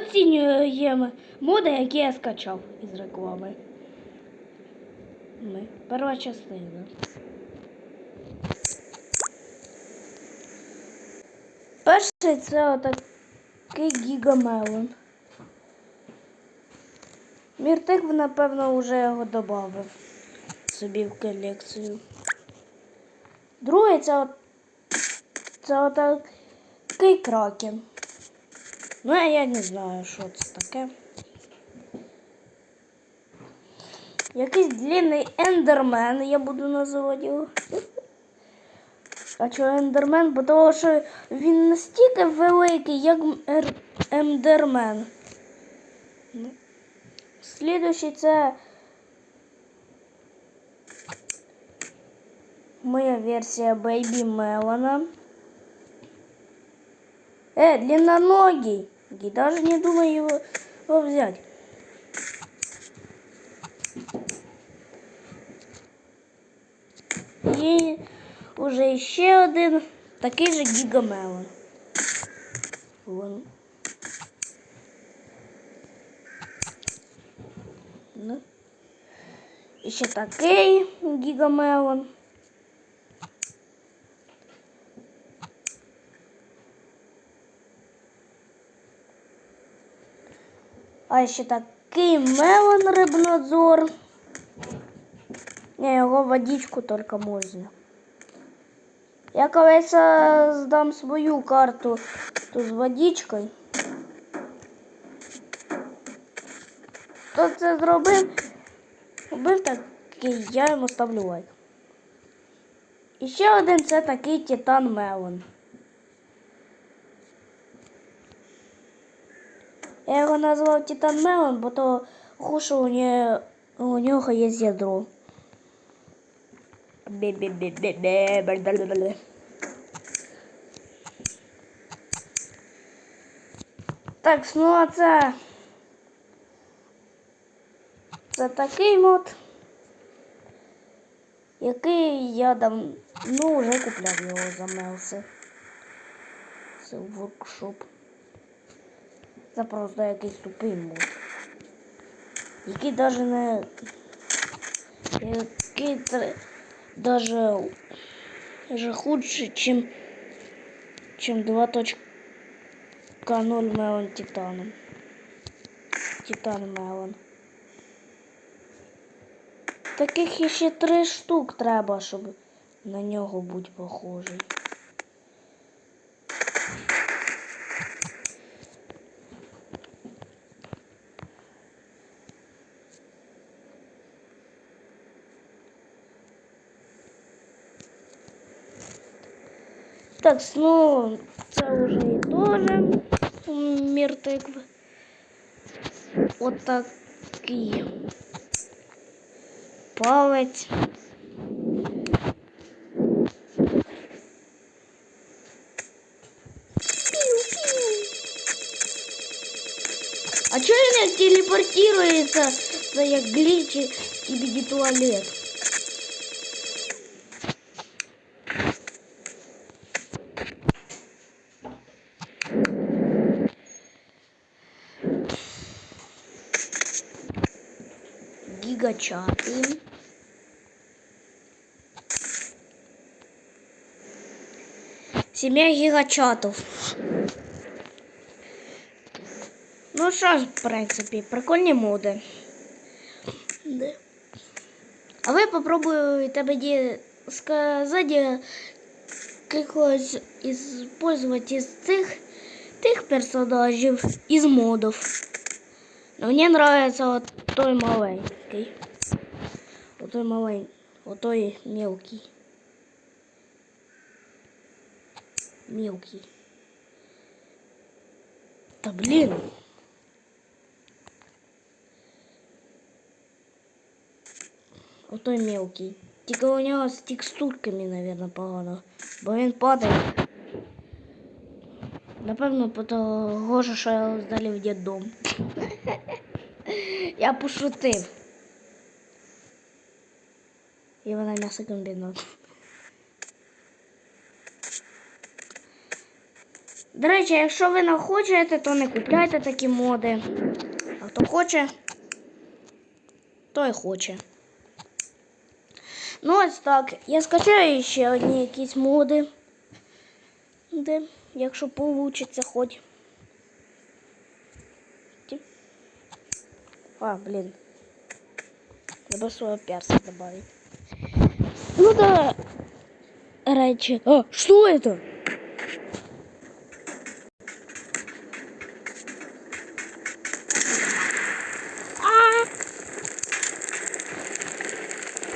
оцінюємо моди, які я скачав із реклами. Ми. Перша частина. Перший це отакий гігамелон. Міртик, напевно, вже його додав собі в колекцію. Другий це, це отакий кракен. Ну, а я не знаю, що це таке. Якийсь длинний ендермен, я буду називати його. А чого ендермен? Бо того, що він настільки великий, як ер- ендермен. Ну. Слідуючий це моя версія Бейбі Мелона. Э, длинноногий. И даже не думаю его, его взять. І уже ще один такий же гігамелон. Вон. Ну. І ще такий гігамелон. А ще такий мелон рибнадзор. Не, його водичку тільки можна. Я колись е, здам свою карту ту з водичкою. Хто це зробив? Робив такий, я йому ставлю лайк. І ще один це такий Титан Мелон. Я его назвал Титан Мелон, бо то хуша у, не... у него есть ядро. Бе-бе-бе-бе-бе, балд балд балд. Так, снова, а это такой такий мод, який я давно вже купляв його за Мелси. Це воркшоп. Це просто якийсь тупий мод. Який даже не. Який даже, даже худше, чим, чим 2.0 Мелон Титаном. Титан Мелон. Таких іще три штук треба, щоб на нього бути похожий. Так, ну, це вже і теж мір тикви. Отакий палець. А чого він як телепортується? Це як глічі скібіді туалет. Гігачати. Сім'я гігачатів. Ну що ж, в принципі, прикольні моди. А ви попробуйте мені сказати якогось использовать із цих тих персонажів із модів. Но мені нравится вот той маленький. Вот той маленький. Вот той мелкий. Мелкий. Да блин. Вот той мелкий. Тільки у нього з текстурками, наверное, погано. Бо він падає. Напевно, того, що його здали в дитдом. Я пошутив. І вона м'ясокомбінат. До речі, якщо ви не хочете, то не купляйте такі моди. А хто хоче, той хоче. Ну, ось так. Я скачаю ще одні якісь моди. Де, якщо получиться хоч. А, блин. Треба свого перса добавить. Ну да. Раньше. А, что это?